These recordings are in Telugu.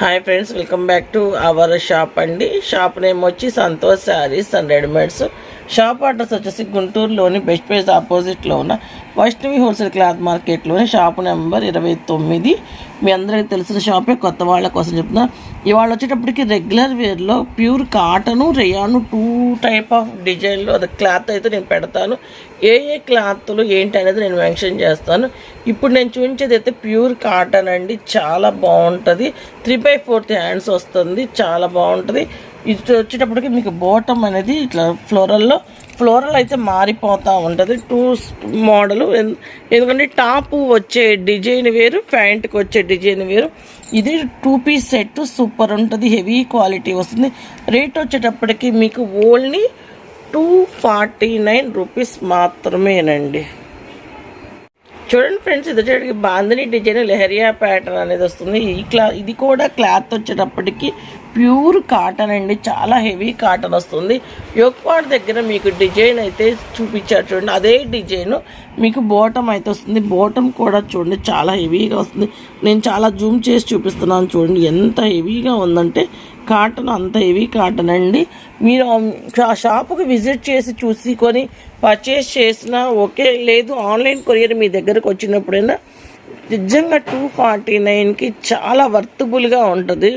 Hi friends welcome back to our shop అండి. షాప్ నేమ్ వచ్చి Santosh Sarees and readymades. Shop address వచ్చేసి గుంటూరులోని బెస్ట్ ప్రైస్ ఆపోజిట్లో ఉన్న వైష్ణవి హోల్సేల్ క్లాత్ మార్కెట్లోని షాప్ నెంబర్ ఇరవై తొమ్మిది. మీ అందరికీ తెలిసిన షాపే కొత్త వాళ్ళ కోసం చెప్తున్నా. ఇవాళ వచ్చేటప్పటికి regular వేర్లో pure cotton rayon two type of డిజైన్లో అది క్లాత్ అయితే నేను పెడతాను. ఏ ఏ క్లాత్లు ఏంటి అనేది నేను మెన్షన్ చేస్తాను. ఇప్పుడు నేను చూపించేది అయితే ప్యూర్ కాటన్ అండి. చాలా బాగుంటుంది. త్రీ బై ఫోర్త్ హ్యాండ్స్ వస్తుంది. చాలా బాగుంటుంది. ఇది వచ్చేటప్పటికి మీకు బోటం అనేది ఇట్లా ఫ్లోరల్లో ఫ్లోరల్ అయితే మారిపోతూ ఉంటుంది. టూ మోడల్ ఎందుకంటే టాప్ వచ్చే డిజైన్ వేరు ప్యాంట్కి వచ్చే డిజైన్ వేరు. ఇది టూ పీస్ సెట్ సూపర్ ఉంటుంది హెవీ క్వాలిటీ వస్తుంది. రేట్ వచ్చేటప్పటికి మీకు only two forty nine rupees మాత్రమేనండి. చూడండి ఫ్రెండ్స్ ఇది వచ్చేటప్పటికి బాందని డిజైన్ లెహరియా ప్యాటర్న్ అనేది వస్తుంది. ఈ క్లా ఇది కూడా క్లాత్ వచ్చేటప్పటికి ప్యూర్ కాటన్ అండి చాలా హెవీ కాటన్ వస్తుంది. యోక్పాడ్ దగ్గర మీకు డిజైన్ అయితే చూపించారు చూడండి అదే డిజైన్. మీకు బోటం అయితే వస్తుంది బోటం కూడా చూడండి చాలా హెవీగా వస్తుంది. నేను చాలా జూమ్ చేసి చూపిస్తున్నాను చూడండి ఎంత హెవీగా ఉందంటే కాటన్ అంత హెవీ కాటన్ అండి. మీరు ఆ షాపుకి విజిట్ చేసి చూసుకొని పర్చేస్ చేసినా ఓకే లేదు ఆన్లైన్ కొరియర్ మీ దగ్గరకు వచ్చినప్పుడైనా నిజంగా టూ ఫార్టీ నైన్కి చాలా వర్తబుల్గా ఉంటుంది.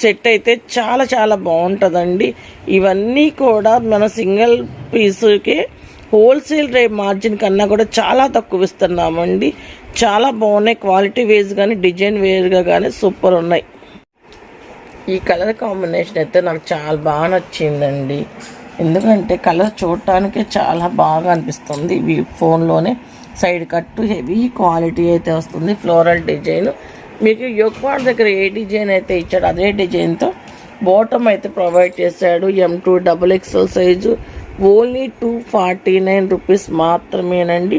సెట్ అయితే చాలా చాలా బాగుంటుందండి. ఇవన్నీ కూడా మన సింగిల్ పీస్కి హోల్సేల్ రేట్ మార్జిన్ కన్నా కూడా చాలా తక్కువ ఇస్తున్నామండి. చాలా బాగున్నాయి క్వాలిటీ వేస్ కానీ డిజైన్ వేర్గా కానీ సూపర్ ఉన్నాయి. ఈ కలర్ కాంబినేషన్ అయితే నాకు చాలా బాగా నచ్చిందండి. ఎందుకంటే కలర్ చూడటానికే చాలా బాగా అనిపిస్తుంది. ఇవి ఫోన్లోనే సైడ్ కట్టు హెవీ క్వాలిటీ అయితే వస్తుంది. ఫ్లోరల్ డిజైన్ మీకు యొక్వాడ్ దగ్గర ఏ డిజైన్ అయితే ఇచ్చాడు అదే డిజైన్తో బాటమ్ అయితే ప్రొవైడ్ చేశాడు. M to double XL size only two forty nine rupees మాత్రమేనండి.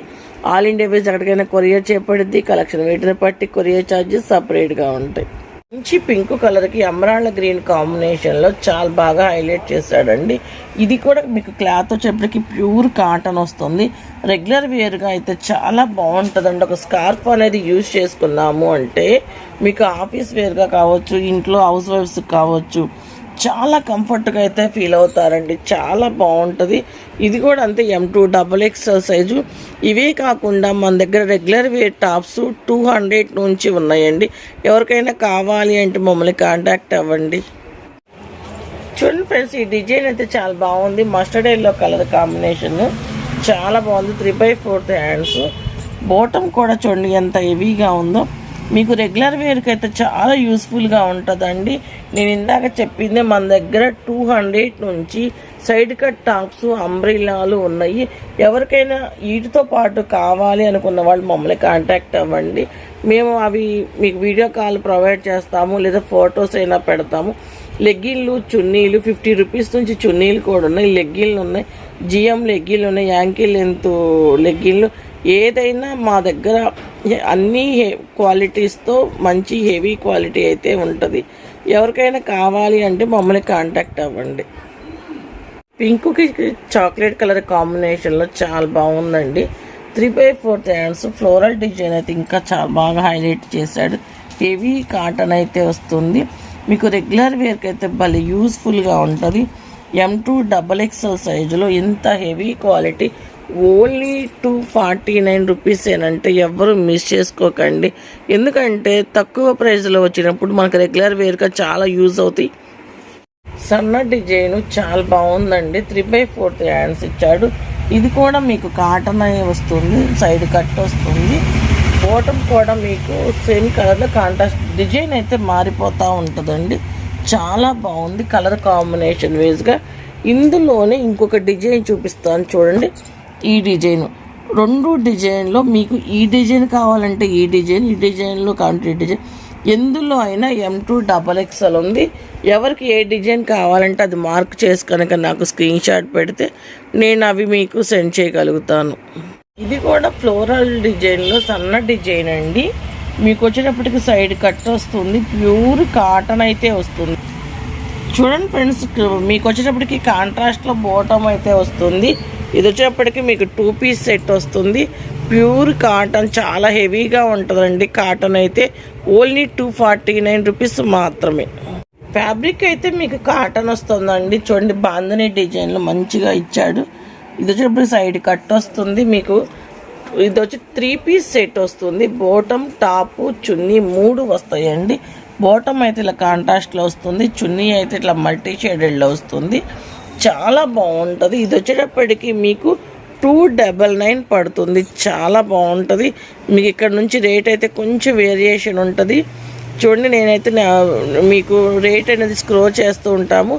ఆల్ ఇండియా బేస్ ఎక్కడికైనా కొరియర్ చేపడిద్ది కలెక్షన్ వీటిని బట్టి కొరియర్ ఛార్జెస్ సపరేట్గా ఉంటాయి. మంచి పింక్ కలర్కి అమరాళ్ళ గ్రీన్ కాంబినేషన్లో చాలా బాగా హైలైట్ చేశాడండి. ఇది కూడా మీకు క్లాత్ వచ్చేప్పటికి ప్యూర్ కాటన్ వస్తుంది. రెగ్యులర్ వేర్గా అయితే చాలా బాగుంటుందండి. ఒక స్కార్ఫ్ అనేది యూజ్ చేసుకున్నాము అంటే మీకు ఆఫీస్ వేర్గా కావచ్చు ఇంట్లో హౌస్ వైఫ్స్ కావచ్చు చాలా కంఫర్ట్గా అయితే ఫీల్ అవుతారండి. చాలా బాగుంటుంది. ఇది కూడా అంతే M to double XL size ఇవే కాకుండా మన దగ్గర regular wear tops two hundred నుంచి ఉన్నాయండి. ఎవరికైనా కావాలి అంటే మమ్మల్ని కాంటాక్ట్ అవ్వండి. చూడండి ఫ్రెండ్స్ ఈ డిజైన్ అయితే చాలా బాగుంది. మస్టర్డ్ ఎల్లో కలర్ కాంబినేషన్ చాలా బాగుంది. Three by fourth hands bottom కూడా చూడండి ఎంత హెవీగా ఉందో. మీకు రెగ్యులర్ వేర్కి అయితే చాలా యూస్ఫుల్గా ఉంటుందండి. నేను ఇందాక చెప్పింది మన దగ్గర టూ హండ్రెడ్ నుంచి సైడ్ కట్ టాప్స్ అంబ్రిలాలు ఉన్నాయి. ఎవరికైనా వీటితో పాటు కావాలి అనుకున్న వాళ్ళు మమ్మల్ని కాంటాక్ట్ అవ్వండి. మేము అవి మీకు వీడియో కాల్ ప్రొవైడ్ చేస్తాము లేదా ఫొటోస్ అయినా పెడతాము. లెగ్గిన్లు చున్నీలు ఫిఫ్టీ రూపీస్ నుంచి చున్నీలు కూడా ఉన్నాయి. లెగ్గిన్లు ఉన్నాయి. జిఎం లెగ్గిన్లు ఉన్నాయి. యాంకిల్ లెంత్ లెగ్గిన్లు ఏదైనా మా దగ్గర అన్ని క్వాలిటీస్తో మంచి హెవీ క్వాలిటీ అయితే ఉంటుంది. ఎవరికైనా కావాలి అంటే మమ్మల్ని కాంటాక్ట్ అవ్వండి. పింక్కి చాక్లెట్ కలర్ కాంబినేషన్లో చాలా బాగుందండి. Three by fourth hands floral design అయితే ఇంకా చాలా బాగా హైలైట్ చేశాడు. హెవీ కాటన్ అయితే వస్తుంది. మీకు రెగ్యులర్ వేర్కి అయితే భలే యూస్ఫుల్గా ఉంటుంది. ఎం టూ డబల్ ఎక్స్ఎల్ సైజులో ఇంత heavy quality only two forty nine rupees ఏనంటే ఎవరు మిస్ చేసుకోకండి. ఎందుకంటే తక్కువ ప్రైస్లో వచ్చినప్పుడు మనకు రెగ్యులర్ వేర్గా చాలా యూజ్ అవుతాయి. సన్న డిజైన్ చాలా బాగుందండి. త్రీ బై ఫోర్త్ హ్యాండ్స్ ఇచ్చాడు. ఇది కూడా మీకు కాటన్ అనే వస్తుంది సైడ్ కట్ వస్తుంది. బోటం కూడా మీకు సేమ్ కలర్లో కాంట్రాస్ట్ డిజైన్ అయితే మారిపోతూ ఉంటుందండి. చాలా బాగుంది కలర్ కాంబినేషన్ వేస్గా ఇందులోనే ఇంకొక డిజైన్ చూపిస్తాను చూడండి. ఈ డిజైన్. రెండు డిజైన్లో మీకు ఈ డిజైన్ కావాలంటే ఈ డిజైన్ ఈ డిజైన్లో కావాలంటే ఈ డిజైన్. ఎందులో అయినా ఎం టూ డబల్ ఎక్స్ఎల్ ఉంది. ఎవరికి ఏ డిజైన్ కావాలంటే అది మార్క్ చేసి కనుక నాకు స్క్రీన్ షాట్ పెడితే నేను అవి మీకు సెండ్ చేయగలుగుతాను. ఇది కూడా ఫ్లోరల్ డిజైన్లో సన్న డిజైన్ అండి. మీకు వచ్చేటప్పటికి సైడ్ కట్ వస్తుంది. ప్యూర్ కాటన్ అయితే వస్తుంది. చూడండి ఫ్రెండ్స్ మీకు వచ్చేటప్పటికి కాంట్రాస్ట్లో బోటం అయితే వస్తుంది. ఇది వచ్చేటప్పటికి మీకు టూ పీస్ సెట్ వస్తుంది. ప్యూర్ కాటన్ చాలా హెవీగా ఉంటుందండి కాటన్ అయితే. Only two forty nine rupees మాత్రమే. ఫ్యాబ్రిక్ అయితే మీకు కాటన్ వస్తుందండి. చూడండి బాందని డిజైన్లో మంచిగా ఇచ్చాడు. ఇది వచ్చేటప్పుడు సైడ్ కట్ వస్తుంది మీకు. ఇది వచ్చి త్రీ పీస్ సెట్ వస్తుంది. బోటం టాపు చున్నీ మూడు వస్తాయండి. బోటం అయితే ఇలా కాంట్రాస్ట్లో వస్తుంది చున్నీ అయితే ఇట్లా మల్టీ షేడెడ్లో వస్తుంది. చాలా బాగుంటుంది. ఇది వచ్చేటప్పటికి మీకు టూ డబల్ నైన్ పడుతుంది. చాలా బాగుంటుంది. మీకు ఇక్కడ నుంచి రేట్ అయితే కొంచెం వేరియేషన్ ఉంటుంది. చూడండి నేనైతే మీకు రేట్ అనేది స్క్రోల్ చేస్తూ ఉంటాము.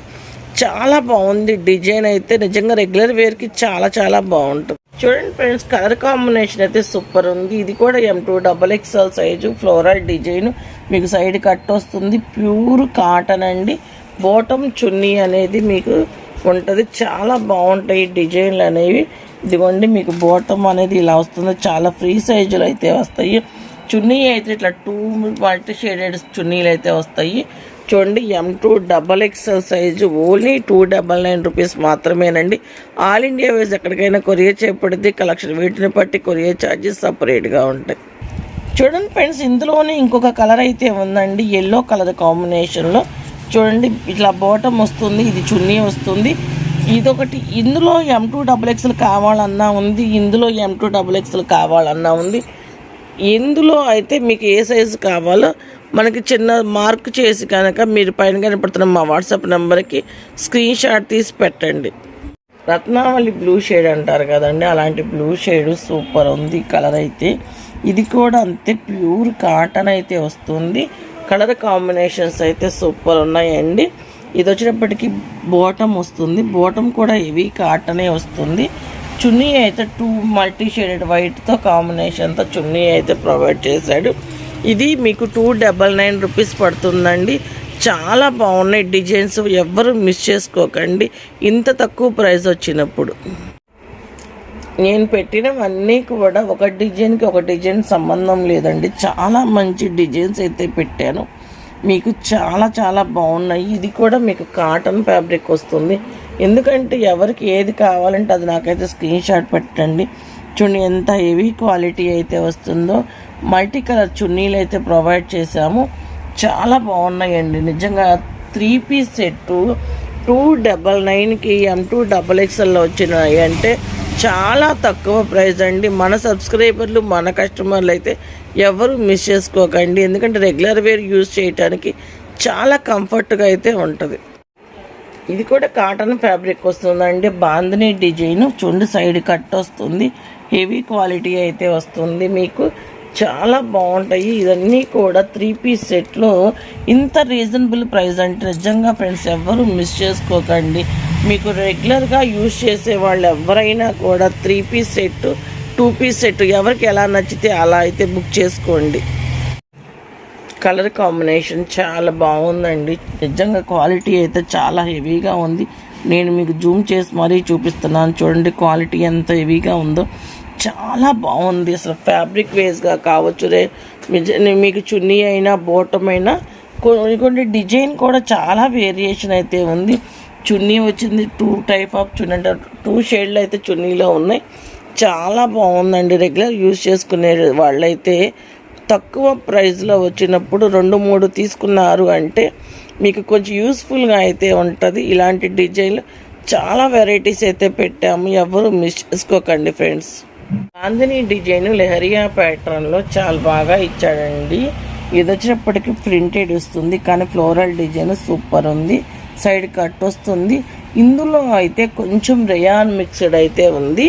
చాలా బాగుంది. డిజైన్ అయితే నిజంగా రెగ్యులర్ వేర్కి చాలా చాలా బాగుంటుంది. చూడండి ఫ్రెండ్స్ కలర్ కాంబినేషన్ అయితే సూపర్ ఉంది. ఇది కూడా M to double XL size floral design మీకు సైడ్ కట్ వస్తుంది. ప్యూర్ కాటన్ అండి. బోటం చున్నీ అనేది మీకు ఉంటుంది. చాలా బాగుంటాయి డిజైన్లు అనేవి. ఇదిగోండి మీకు బోటం అనేది ఇలా వస్తుంది. చాలా ఫ్రీ సైజులు అయితే వస్తాయి. చున్నీ అయితే ఇట్లా టూ మల్టీ షేడెడ్ చున్నీలు అయితే వస్తాయి. చూడండి M to double XL size only two double nine rupees మాత్రమేనండి. ఆల్ ఇండియా వైజ్ ఎక్కడికైనా కొరియర్ చేయబడితే కలెక్షన్ వీటిని బట్టి కొరియర్ ఛార్జెస్ సపరేట్గా ఉంటాయి. చూడండి ఫ్రెండ్స్ ఇందులోనే ఇంకొక కలర్ అయితే ఉందండి. ఎల్లో కలర్ కాంబినేషన్లో చూడండి ఇట్లా బాటమ్ వస్తుంది ఇది చున్నీ వస్తుంది. ఇదొకటి. ఇందులో ఎం టూ డబుల్ ఎక్స్ఎల్ కావాలన్నా ఉంది. ఇందులో ఎం టూ డబుల్ ఎక్స్ఎల్ కావాలన్నా ఉంది. ఎందులో అయితే మీకు ఏ సైజు కావాలో మనకి చిన్న మార్క్ చేసి కనుక మీరు పైన కనపడుతున్న మా వాట్సాప్ నెంబర్కి స్క్రీన్ షాట్ తీసి పెట్టండి. రత్నావళి బ్లూ షేడ్ అంటారు కదండి అలాంటి బ్లూ షేడ్ సూపర్ ఉంది కలర్ అయితే. ఇది కూడా అంతే ప్యూర్ కాటన్ అయితే వస్తుంది. కలర్ కాంబినేషన్స్ అయితే సూపర్ ఉన్నాయండి. ఇది వచ్చేటప్పటికి బోటం వస్తుంది. బోటం కూడా హెవీ కాటనే వస్తుంది. చున్నీ అయితే టూ మల్టీ షేడెడ్ వైట్తో కాంబినేషన్తో చున్నీ అయితే ప్రొవైడ్ చేశాడు. ఇది మీకు టూ డబల్ నైన్ రూపీస్ పడుతుందండి. చాలా బాగున్నాయి డిజైన్స్ ఎవ్వరు మిస్ చేసుకోకండి. ఇంత తక్కువ ప్రైస్ వచ్చినప్పుడు. నేను పెట్టినవన్నీ కూడా ఒక డిజైన్కి ఒక డిజైన్ సంబంధం లేదండి. చాలా మంచి డిజైన్స్ అయితే పెట్టాను. మీకు చాలా చాలా బాగున్నాయి. ఇది కూడా మీకు కాటన్ ఫ్యాబ్రిక్ వస్తుంది. ఎందుకంటే ఎవరికి ఏది కావాలంటే అది నాకైతే స్క్రీన్ షాట్ పెట్టండి. చూడండి ఎంత హెవీ క్వాలిటీ అయితే వస్తుందో. మల్టీ కలర్ చున్నీలు అయితే ప్రొవైడ్ చేశాము. చాలా బాగున్నాయండి. నిజంగా three piece set two double నైన్కి ఎం టూ డబల్ ఎక్స్ఎల్లో వచ్చినాయి అంటే చాలా తక్కువ ప్రైస్ అండి. మన సబ్స్క్రైబర్లు మన కస్టమర్లు అయితే ఎవరు మిస్ చేసుకోకండి. ఎందుకంటే రెగ్యులర్ వేర్ యూజ్ చేయడానికి చాలా కంఫర్ట్గా అయితే ఉంటుంది. ఇది కూడా కాటన్ ఫ్యాబ్రిక్ వస్తుందండి. బాందని డిజైన్. చుండు సైడ్ కట్ వస్తుంది. హెవీ క్వాలిటీ అయితే వస్తుంది మీకు. చాలా బాగుంటాయి. ఇవన్నీ కూడా త్రీ పీస్ సెట్లో ఇంత రీజనబుల్ ప్రైస్ అంటే నిజంగా ఫ్రెండ్స్ ఎవ్వరూ మిస్ చేసుకోకండి. మీకు రెగ్యులర్గా యూజ్ చేసే వాళ్ళు ఎవరైనా కూడా three piece set two piece set ఎవరికి ఎలా నచ్చితే అలా అయితే బుక్ చేసుకోండి. కలర్ కాంబినేషన్ చాలా బాగుందండి. నిజంగా క్వాలిటీ అయితే చాలా హెవీగా ఉంది. నేను మీకు జూమ్ చేసి మరీ చూపిస్తున్నాను. చూడండి క్వాలిటీ ఎంత హెవీగా ఉందో. చాలా బాగుంది. అసలు ఫ్యాబ్రిక్ వేస్గా కావచ్చు రే మీకు చున్నీ అయినా బోటం అయినా కొన్ని కొన్ని డిజైన్ కూడా చాలా వేరియేషన్ అయితే ఉంది. చున్నీ వచ్చింది టూ టైప్ ఆఫ్ చున్నీ అంటే టూ షేడ్లు అయితే చున్నీలో ఉన్నాయి. చాలా బాగుందండి. రెగ్యులర్ యూజ్ చేసుకునే వాళ్ళైతే తక్కువ ప్రైస్లో వచ్చినప్పుడు రెండు మూడు తీసుకున్నారు అంటే మీకు కొంచెం యూస్ఫుల్గా అయితే ఉంటుంది. ఇలాంటి డిజైన్లు చాలా వెరైటీస్ అయితే పెట్టాము. ఎవరు మిస్ చేసుకోకండి ఫ్రెండ్స్ చాందిని డిజైన్ లెహరియా ప్యాటర్న్లో చాలా బాగా ఇచ్చాడండి. ఇది వచ్చినప్పటికీ ప్రింటెడ్ వస్తుంది కానీ ఫ్లోరల్ డిజైన్ సూపర్ ఉంది. సైడ్ కట్ వస్తుంది. ఇందులో అయితే కొంచెం రేయాన్ మిక్స్డ్ అయితే ఉంది.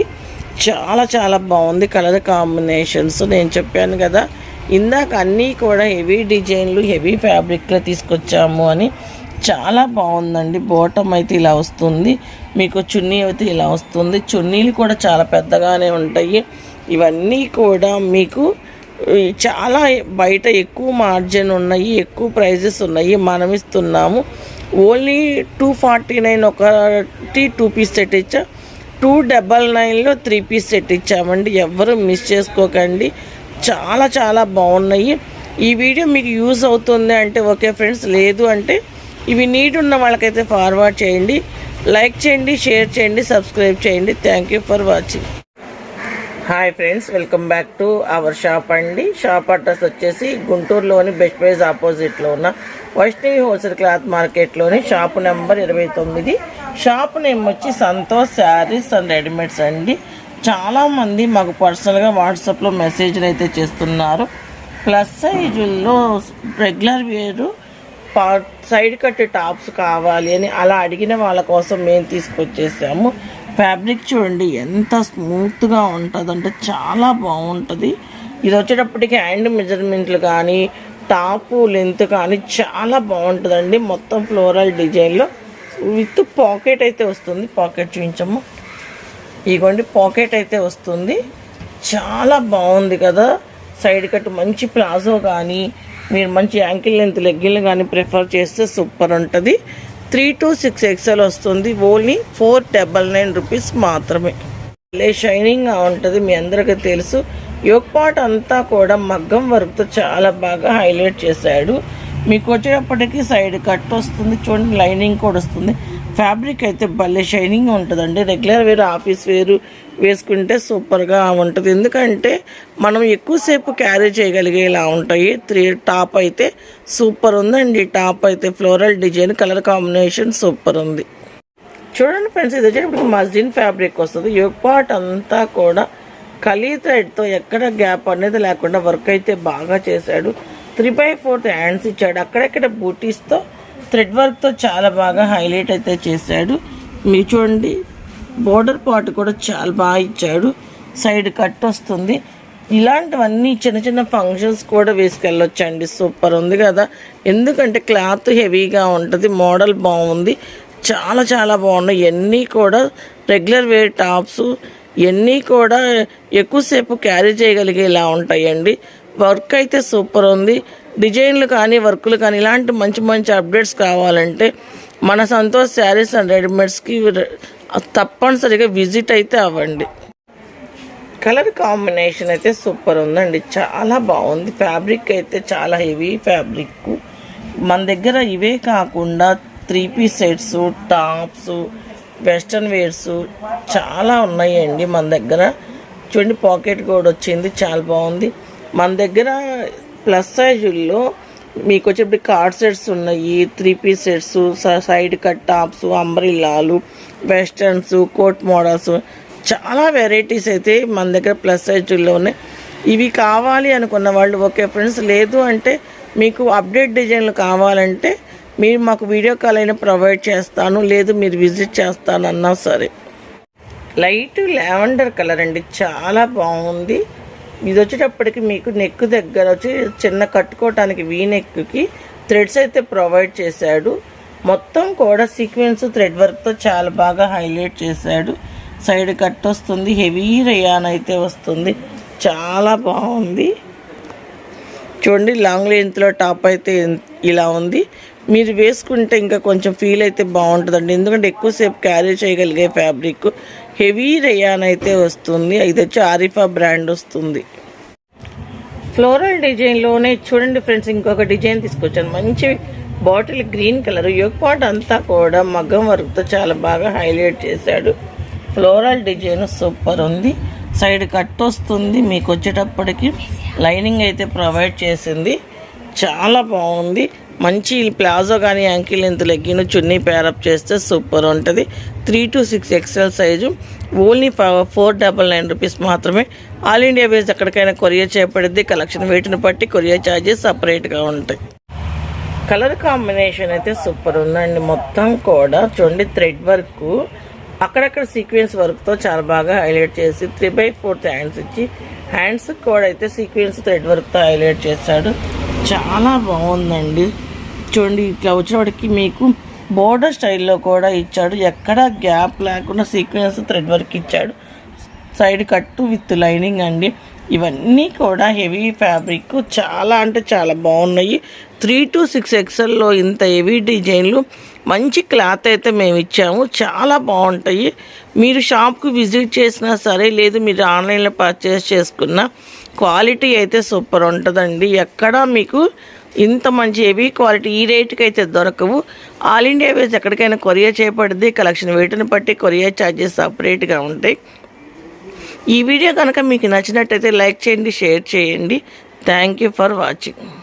చాలా చాలా బాగుంది. కలర్ కాంబినేషన్స్ నేను చెప్పాను కదా. ఇందాక అన్నీ కూడా హెవీ డిజైన్లు హెవీ ఫ్యాబ్రిక్లో తీసుకొచ్చాము అని చాలా బాగుందండి. బోటం అయితే ఇలా వస్తుంది. మీకు చున్నీ అయితే ఇలా వస్తుంది. చున్నీలు కూడా చాలా పెద్దగానే ఉంటాయి. ఇవన్నీ కూడా మీకు చాలా బయట ఎక్కువ మార్జిన్ ఉన్నాయి ఎక్కువ ప్రైజెస్ ఉన్నాయి. మనం ఇస్తున్నాము. ఓన్లీ టూ ఫార్టీ నైన్ ఒకటి టూ పీస్ సెట్ ఇచ్చా. టూ డబల్ నైన్లో త్రీ పీస్ సెట్ ఇచ్చామండి. ఎవ్వరు మిస్ చేసుకోకండి. చాలా చాలా బాగున్నాయి. ఈ వీడియో మీకు యూజ్ అవుతుంది అంటే ఓకే ఫ్రెండ్స్ లేదు అంటే ఇవి నీడ్ ఉన్న వాళ్ళకైతే ఫార్వర్డ్ చేయండి. లైక్ చేయండి షేర్ చేయండి సబ్స్క్రైబ్ చేయండి. Thank you for watching hi friends welcome back to our shop అండి. షాప్ అడ్రస్ వచ్చేసి గుంటూరులోని బెస్ట్ ప్రైజ్ ఆపోజిట్లో ఉన్న వైష్ణవి హోల్సేల్ క్లాత్ మార్కెట్లోని షాప్ నెంబర్ ఇరవై తొమ్మిది. షాప్ నేమ్ వచ్చి సంతోష్ శారీస్ అండ్ రెడీమేడ్స్ అండి. చాలామంది మాకు పర్సనల్గా వాట్సాప్లో మెసేజ్లు అయితే చేస్తున్నారు. ప్లస్ సైజుల్లో రెగ్యులర్ వేరు పా సైడ్ కట్ టాప్స్ కావాలి అని అలా అడిగిన వాళ్ళ కోసం మేము తీసుకొచ్చేసాము. ఫ్యాబ్రిక్ చూడండి ఎంత స్మూత్గా ఉంటుందంటే చాలా బాగుంటుంది. ఇది వచ్చేటప్పటికి హ్యాండ్ మెజర్మెంట్లు కానీ టాపు లెంత్ కానీ చాలా బాగుంటుందండి. మొత్తం ఫ్లోరల్ డిజైన్లో విత్ పాకెట్ అయితే వస్తుంది. పాకెట్ చూపించము. ఇగోండి పాకెట్ అయితే వస్తుంది. చాలా బాగుంది కదా. సైడ్ కట్ మంచి ప్లాజో కానీ మీరు మంచి యాంకిల్ లెంత్ లెగ్గిల్ కానీ ప్రిఫర్ చేస్తే సూపర్ ఉంటుంది. త్రీ టు సిక్స్ ఎక్స్ఎల్ వస్తుంది. Only four double nine rupees మాత్రమే. లే షైనింగ్గా ఉంటుంది మీ అందరికీ తెలుసు. యోగ్ పాట్ అంతా కూడా మగ్గం వర్క్తో చాలా బాగా హైలైట్ చేశాడు. మీకు వచ్చేటప్పటికి సైడ్ కట్ వస్తుంది చూడండి లైనింగ్ కూడా వస్తుంది. ఫ్యాబ్రిక్ అయితే భలే షైనింగ్ ఉంటుందండి. రెగ్యులర్ వేరు ఆఫీస్ వేరు వేసుకుంటే సూపర్గా ఉంటుంది. ఎందుకంటే మనం ఎక్కువసేపు క్యారీ చేయగలిగేలా ఉంటాయి. త్రీ టాప్ అయితే సూపర్ ఉందండి. టాప్ అయితే floral design colour combination super ఉంది. చూడండి ఫ్రెండ్స్ ఇది వచ్చేటప్పుడు మస్జిన్ ఫ్యాబ్రిక్ వస్తుంది. యోగ్ పార్ట్ అంతా కూడా కలీ థ్రెడ్తో ఎక్కడ గ్యాప్ అనేది లేకుండా వర్క్ అయితే బాగా చేశాడు. త్రీ బై ఫోర్త్ హ్యాండ్స్ ఇచ్చాడు. అక్కడెక్కడ బూటీస్తో థ్రెడ్ వర్క్తో చాలా బాగా హైలైట్ అయితే చేశాడు. మీరు చూడండి బోర్డర్ పార్ట్ కూడా చాలా బాగా ఇచ్చాడు. సైడ్ కట్ వస్తుంది. ఇలాంటివన్నీ చిన్న చిన్న ఫంక్షన్స్ కూడా వేసుకెళ్ళొచ్చండి. సూపర్ ఉంది కదా. ఎందుకంటే క్లాత్ హెవీగా ఉంటుంది మోడల్ బాగుంది. చాలా చాలా బాగున్నాయి. ఇవన్నీ కూడా రెగ్యులర్ వేర్ టాప్స్ ఇవన్నీ కూడా ఎక్కువసేపు క్యారీ చేయగలిగేలా ఉంటాయండి. వర్క్ అయితే సూపర్ ఉంది. డిజైన్లు కానీ వర్కులు కానీ ఇలాంటి మంచి మంచి అప్డేట్స్ కావాలంటే మన సంతోష్ శారీస్ అండ్ రెడీమేడ్స్కి తప్పనిసరిగా విజిట్ అయితే అవ్వండి. కలర్ కాంబినేషన్ అయితే సూపర్ ఉందండి. చాలా బాగుంది. ఫ్యాబ్రిక్ అయితే చాలా హెవీ ఫ్యాబ్రిక్. మన దగ్గర ఇవే కాకుండా three piece sets tops western wears చాలా ఉన్నాయండి మన దగ్గర. చూడండి పాకెట్ కూడా వచ్చింది. చాలా బాగుంది. మన దగ్గర ప్లస్ సైజుల్లో మీకు వచ్చేప్పుడు కార్డ్ సెట్స్ ఉన్నాయి three piece sets side cut tops అంబ్రిల్లాలు westerns coat models చాలా వెరైటీస్ అయితే మన దగ్గర ప్లస్ సైజుల్లో ఉన్నాయి. ఇవి కావాలి అనుకున్న వాళ్ళు ఓకే ఫ్రెండ్స్ లేదు అంటే మీకు అప్డేట్ డిజైన్లు కావాలంటే మీరు మాకు వీడియో కాల్ అయినా ప్రొవైడ్ చేస్తాను లేదు మీరు విజిట్ చేస్తానన్నా సరే. లైట్ లావెండర్ కలర్ అండి చాలా బాగుంది. ఇది వచ్చేటప్పటికి మీకు నెక్ దగ్గర వచ్చి చిన్న కట్టుకోవటానికి వీ నెక్కి థ్రెడ్స్ అయితే ప్రొవైడ్ చేశాడు. మొత్తం కూడా సీక్వెన్స్ థ్రెడ్ వర్క్తో చాలా బాగా హైలైట్ చేశాడు. సైడ్ కట్ వస్తుంది హెవీ రయాన్ అయితే వస్తుంది. చాలా బాగుంది. చూడండి లాంగ్ లెంత్లో టాప్ అయితే ఇలా ఉంది. మీరు వేసుకుంటే ఇంకా కొంచెం ఫీల్ అయితే బాగుంటుందండి. ఎందుకంటే ఎక్కువసేపు క్యారీ చేయగలిగే ఫ్యాబ్రిక్ హెవీ రేయాన్ అయితే వస్తుంది. ఇది వచ్చి ఆరిఫా బ్రాండ్ వస్తుంది ఫ్లోరల్ డిజైన్లోనే చూడండి ఫ్రెండ్స్ ఇంకొక డిజైన్ తీసుకొచ్చాను. మంచి బాటిల్ గ్రీన్ కలర్ యోగ్ పాట్ అంతా కూడా మగ్గం వర్క్తో చాలా బాగా హైలైట్ చేశాడు. ఫ్లోరల్ డిజైన్ సూపర్ ఉంది. సైడ్ కట్ వస్తుంది. మీకు వచ్చేటప్పటికి లైనింగ్ అయితే ప్రొవైడ్ చేసింది. చాలా బాగుంది. మంచి ప్లాజో కానీ యాంకిల్ ఇంత లెగ్గిన చున్నీ పేరప్ చేస్తే సూపర్ ఉంటుంది. Three to six XL size. Only four double nine rupees మాత్రమే. ఆల్ ఇండియా బేస్ ఎక్కడికైనా కొరియర్ చేయబడిద్ది కలెక్షన్ వెయిట్ని బట్టి కొరియర్ ఛార్జెస్ సపరేట్గా ఉంటాయి. కలర్ కాంబినేషన్ అయితే సూపర్ ఉందండి. మొత్తం కూడా చూడండి థ్రెడ్ వర్క్ అక్కడక్కడ సీక్వెన్స్ వర్క్తో చాలా బాగా హైలైట్ చేసి త్రీ బై ఫోర్త్ హ్యాండ్స్ ఇచ్చి హ్యాండ్స్ కూడా అయితే సీక్వెన్స్ థ్రెడ్ వర్క్తో హైలైట్ చేశాడు. చాలా బాగుందండి. చూడండి ఇట్లా వచ్చినప్పటికి మీకు బోర్డర్ స్టైల్లో కూడా ఇచ్చాడు. ఎక్కడ గ్యాప్ లేకుండా సీక్వెన్స్ థ్రెడ్ వర్క్ ఇచ్చాడు. సైడ్ కట్టు విత్ లైనింగ్ అండి. ఇవన్నీ కూడా హెవీ ఫ్యాబ్రిక్ చాలా అంటే చాలా బాగున్నాయి. త్రీ టు సిక్స్ ఎక్స్ఎల్లో ఇంత హెవీ డిజైన్లు మంచి క్లాత్ అయితే మేము ఇచ్చాము. చాలా బాగుంటాయి. మీరు షాప్కి విజిట్ చేసినా సరే లేదు మీరు ఆన్లైన్లో పర్చేస్ చేసుకున్న క్వాలిటీ అయితే సూపర్ ఉంటుందండి. ఎక్కడ మీకు ఇంత మంచి హెవీ క్వాలిటీ ఈ రేటుకి అయితే దొరకవు. ఆల్ ఇండియా వేస్ ఎక్కడికైనా కొరియర్ చేయబడింది కలెక్షన్ వెయిట్ని బట్టి కొరియర్ ఛార్జెస్ సపరేట్గా ఉంటాయి. ఈ వీడియో కనుక మీకు నచ్చినట్టయితే లైక్ చేయండి షేర్ చేయండి. Thank you for watching.